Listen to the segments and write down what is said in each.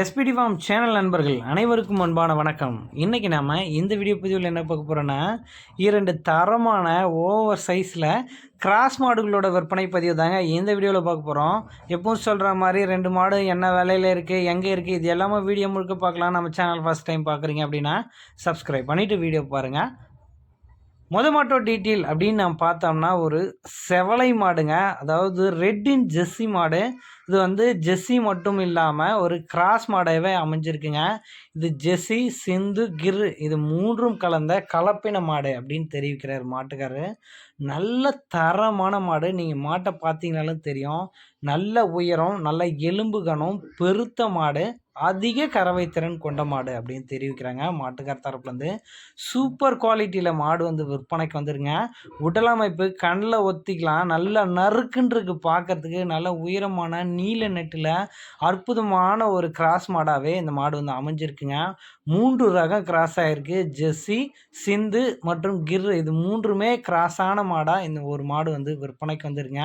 SPD form channel நண்பர்கள் அனைவருக்கும் அன்பான வணக்கம். இன்றைக்கி நாம் இந்த வீடியோ பதிவில் என்ன பார்க்க போகிறோன்னா இரண்டு தரமான ஓவர் சைஸில் கிராஸ் மாடுகளோட விற்பனை பதிவு தாங்க இந்த வீடியோவில் பார்க்க போகிறோம் எப்பவும் சொல்கிற மாதிரி ரெண்டு மாடு என்ன விலையில் இருக்குது எங்கே இருக்குது இது எல்லாமே வீடியோ முழுக்க பார்க்கலாம். நம்ம சேனல் ஃபஸ்ட் டைம் பார்க்குறீங்க அப்படின்னா சப்ஸ்கிரைப் பண்ணிவிட்டு வீடியோ பாருங்கள் முத மாட்டோ டீட்டெயில் அப்படின்னு நம்ம பார்த்தோம்னா ஒரு செவலை மாடுங்க. அதாவது ரெட்டின் ஜெஸ்ஸி மாடு. இது வந்து ஜெஸ்ஸி மட்டும் இல்லாமல் ஒரு கிராஸ் மாடாகவே அமைஞ்சிருக்குங்க. இது ஜெஸ்ஸி சிந்து கிர் இது மூன்றும் கலந்த கலப்பின மாடு அப்படின்னு தெரிவிக்கிறார் மாட்டுக்காரர் நல்ல தரமான மாடு. நீங்கள் மாட்டை பார்த்தீங்கனாலும் தெரியும். நல்ல உயரம் நல்ல எலும்பு கனம் பெருத்த மாடு அதிக கறவை திறன் கொண்ட மாடு அப்படின்னு தெரிவிக்கிறாங்க மாட்டுக்கார தரப்புலேருந்து சூப்பர் குவாலிட்டியில் மாடு வந்து விற்பனைக்கு வந்துருங்க. உடலமைப்பு கண்ணில் ஒத்திக்கலாம். நல்ல நறுக்குன்றிருக்கு பார்க்கறதுக்கு நல்ல உயரமான நீல நெட்டில் அற்புதமான ஒரு கிராஸ் மாடாகவே இந்த மாடு வந்து அமைஞ்சிருக்குங்க. மூன்று ரகம் கிராஸ் ஆகிருக்கு ஜெஸ்ஸி சிந்து மற்றும் கிர் இது மூன்றுமே கிராஸான மாடாக இந்த ஒரு மாடு வந்து விற்பனைக்கு வந்துருங்க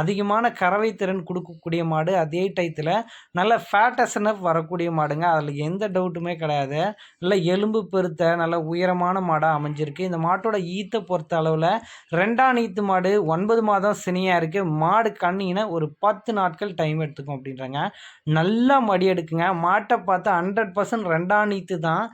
அதிகமான கறவை திறன் கொடுக்கக்கூடிய மாடு. அதே டயத்தில் நல்ல ஃபேட்டஸ்னப் வரக்கூடிய மாடுங்க. அதில் எந்த டவுட்டுமே கிடையாது. நல்ல எலும்பு பெருத்த நல்ல உயரமான மாடாக அமைஞ்சிருக்கு. இந்த மாட்டோட ஈத்தை பொறுத்த அளவில் ரெண்டாம் ஈத்து மாடு ஒன்பது மாதம் சினியாக இருக்குது மாடு கண்ணிங்கன்னா ஒரு பத்து நாட்கள் டைம் எடுத்துக்கும் அப்படின்றாங்க. நல்லா மடி எடுக்குங்க. மாட்டை பார்த்தா ஹண்ட்ரட் பர்சன்ட் ரெண்டாம் நீத்து தான்.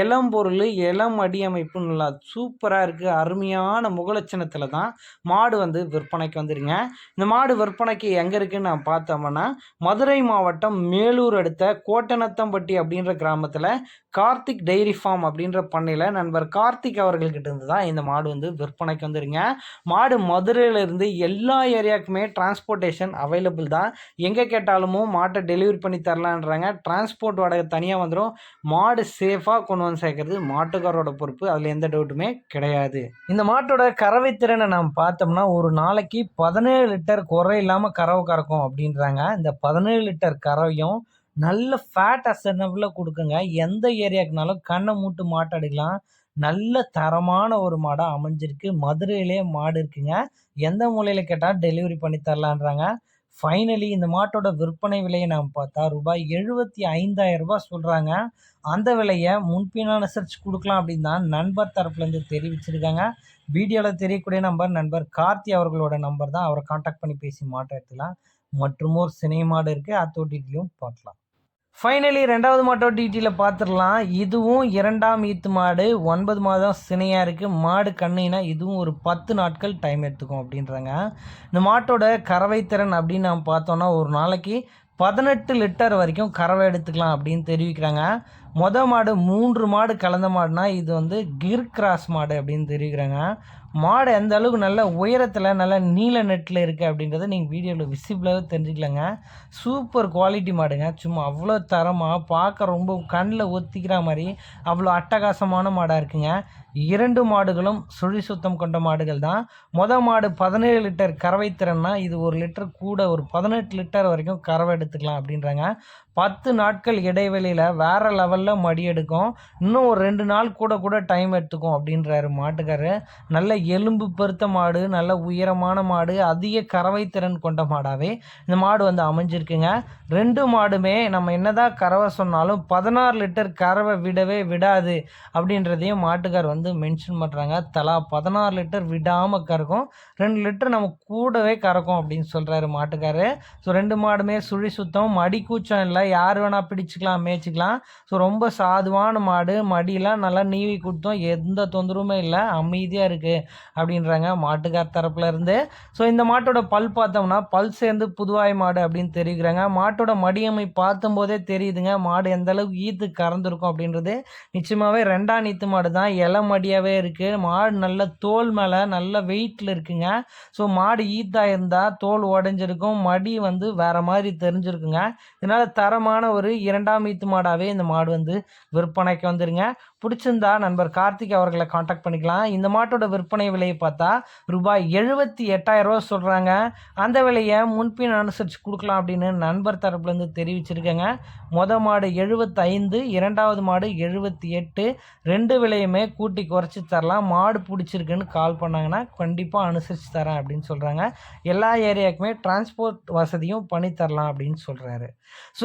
இளம் பொருள் இளம் அடி அமைப்பு நல்லா சூப்பராக இருக்குது அருமையான முகலட்சணத்தில் தான் மாடு வந்து விற்பனைக்கு வந்துடுங்க இந்த மாடு விற்பனைக்கு எங்கே இருக்குன்னு நான் பார்த்தோம்னா மதுரை மாவட்டம் மேலூர் அடுத்த கோட்டநத்தம்பட்டி அப்படின்ற கிராமத்தில் கார்த்திக் டைரி ஃபார்ம் அப்படின்ற பண்ணையில் நண்பர் கார்த்திக் அவர்கள்கிட்ட இருந்து தான் இந்த மாடு வந்து விற்பனைக்கு வந்துருங்க. மாடு மதுரையிலேருந்து எல்லா ஏரியாவுக்குமே டிரான்ஸ்போர்ட்டேஷன் அவைலபிள் தான். எங்கே கேட்டாலுமோ மாட்டை டெலிவரி பண்ணி தரலான்றாங்க. டிரான்ஸ்போர்ட் வாடகை தனியாக வந்துடும் மாடு சேஃபாக கொண்டு வந்து சேர்க்கறது மாட்டுக்காரோட பொறுப்பு. அதில் எந்த டவுட்டுமே கிடையாது. இந்த மாட்டோட கறவை திறனை நாம் பார்த்தோம்னா ஒரு நாளைக்கு பதினேழு லிட்டர் குறை இல்லாமல் கறவை கறக்கும் அப்படின்றாங்க. இந்த பதினேழு லிட்டர் கறவையும் நல்ல ஃபேட் அசனபிள் கொடுக்குங்க. எந்த ஏரியாக்குனாலும் கண்ணை மூட்டு மாட்டடிக்கலாம் நல்ல தரமான ஒரு மாடாக அமைஞ்சிருக்கு. மதுரையிலே மாடு இருக்குங்க. எந்த மூலையில் கேட்டால் டெலிவரி பண்ணி தரலான்றாங்க. ஃபைனலி இந்த மாட்டோட விற்பனை விலையை நாம் பார்த்தா ரூபாய் எழுபத்தி ஐந்தாயிரம் ரூபாய் சொல்கிறாங்க அந்த விலையை முன்பின் சர்ச் கொடுக்கலாம் அப்படின்னு தான் நண்பர் தரப்புலேருந்து தெரிவிச்சிருக்காங்க. வீடியோவில் தெரியக்கூடிய நம்பர் நண்பர் கார்த்தி அவர்களோட நம்பர் தான் அவரை காண்டாக்ட் பண்ணி பேசி மாட்டை எடுத்துக்கலாம் மற்றும் ஒரு சினை மாடு இருக்குது அத்தோட்டிலையும் பார்க்கலாம். ஃபைனலி ரெண்டாவது மாட்டோ டீட்டெயிலில் பார்த்துடலாம். இதுவும் இரண்டாம் ஈத்து மாடு. ஒன்பது மாதம் சினையாக இருக்குது மாடு கண்ணினா இதுவும் ஒரு பத்து நாட்கள் டைம் எடுத்துக்கும் அப்படின்றாங்க. இந்த மாட்டோட கறவை திறன் அப்படின்னு நம்ம பார்த்தோன்னா ஒரு நாளைக்கு பதினெட்டு லிட்டர் வரைக்கும் கறவை எடுத்துக்கலாம் அப்படின்னு தெரிவிக்கிறாங்க. மொத மாடு மூன்று மாடு கலந்த மாடுனா இது வந்து கிர் கிராஸ் மாடு அப்படின்னு தெரிவிக்கிறாங்க மாடு எந்த அளவுக்கு நல்ல உயரத்தில் நல்ல நீல நெட்டில் இருக்குது அப்படின்றத நீங்கள் வீடியோவில் விசிபிளாகவே தெரிஞ்சுக்கலாங்க. சூப்பர் குவாலிட்டி மாடுங்க. சும்மா அவ்வளோ தரமாக பார்க்க ரொம்ப கண்ணில் ஒத்திக்கிற மாதிரி அவ்வளோ அட்டகாசமான மாடாக இருக்குங்க. இரண்டு மாடுகளும் சுழி சுத்தம் கொண்ட மாடுகள் தான். மொதல் மாடு பதினேழு லிட்டர் கறவை திறன்னா இது ஒரு லிட்டர் கூட ஒரு பதினெட்டு லிட்டர் வரைக்கும் கறவை எடுத்துக்கலாம் அப்படின்றாங்க. பத்து நாட்கள் இடைவெளியில் வேறு லெவலில் மடி எடுக்கும். இன்னும் ஒரு ரெண்டு நாள் கூட கூட டைம் எடுத்துக்கும் அப்படின்றாரு மாட்டுக்காரரு நல்ல எலும்பு பெருத்த மாடு நல்ல உயரமான மாடு அதிக கறவை திறன் கொண்ட மாடாகவே இந்த மாடு வந்து அமைஞ்சிருக்குங்க. ரெண்டு மாடுமே நம்ம என்னதான் கறவை சொன்னாலும் பதினாறு லிட்டர் கறவை விடவே விடாது அப்படின்றதையும் மாட்டுக்கார் வந்து மென்ஷன் பண்ணுறாங்க தலா பதினாறு லிட்டர் விடாமல் கறக்கும். ரெண்டு லிட்டர் நம்ம கூடவே கறக்கும் அப்படின்னு சொல்கிறாரு மாட்டுக்காரு. ஸோ ரெண்டு மாடுமே சுழி சுத்தம் மடி கூச்சம் இல்லை யார் வேணால் பிடிச்சிக்கலாம் மேய்ச்சிக்கலாம். ஸோ ரொம்ப சாதுவான மாடு மடியெலாம் நல்லா நீவி கொடுத்தோம். எந்த தொந்தரவுமே இல்லை அமைதியாக இருக்குது அப்படின்றாங்க மாட்டுக்கார் தரப்பில் இருந்து. ஸோ இந்த மாட்டோட பல் பார்த்தோம்னா பல் சேர்ந்து புதுவாய் மாடு அப்படின்னு தெரிவிக்கிறாங்க மாட்டோட மடியமை பார்த்தும் போதே தெரியுதுங்க மாடு எந்த அளவுக்கு ஈத்து கறந்துருக்கும் அப்படின்றது. நிச்சயமாகவே ரெண்டாம் நீத்து மாடு தான் இலை மடியாகவே இருக்குது மாடு நல்ல தோல் மேலே நல்ல வெயிட்டில் இருக்குங்க. ஸோ மாடு ஈத்தாக இருந்தால் தோல் உடஞ்சிருக்கும் மடி வந்து வேறு மாதிரி தெரிஞ்சிருக்குங்க. இதனால் தரமான ஒரு இரண்டாம் ஈத்து மாடாகவே இந்த மாடு வந்து விற்பனைக்கு வந்துருங்க. பிடிச்சிருந்தா நண்பர் கார்த்திக் அவர்களை காண்டாக்ட் பண்ணிக்கலாம். இந்த மாட்டோட விற்பனை விலையை பார்த்தா ரூபாய் எழுபத்தி எட்டாயிரரூவா சொல்கிறாங்க அந்த விலையை முன்பின் அனுசரித்து கொடுக்கலாம் அப்படின்னு நண்பர் தரப்புலேருந்து தெரிவிச்சிருக்கேங்க. மொதல் மாடு எழுபத்தைந்து இரண்டாவது மாடு எழுபத்தி எட்டு ரெண்டு விலையுமே கூட்டி குறைச்சி தரலாம். மாடு பிடிச்சிருக்குன்னு கால் பண்ணாங்கன்னா கண்டிப்பாக அனுசரித்து தரேன் அப்படின்னு சொல்கிறாங்க எல்லா ஏரியாவுக்குமே டிரான்ஸ்போர்ட் வசதியும் பண்ணி தரலாம் அப்படின்னு சொல்கிறாரு ஸோ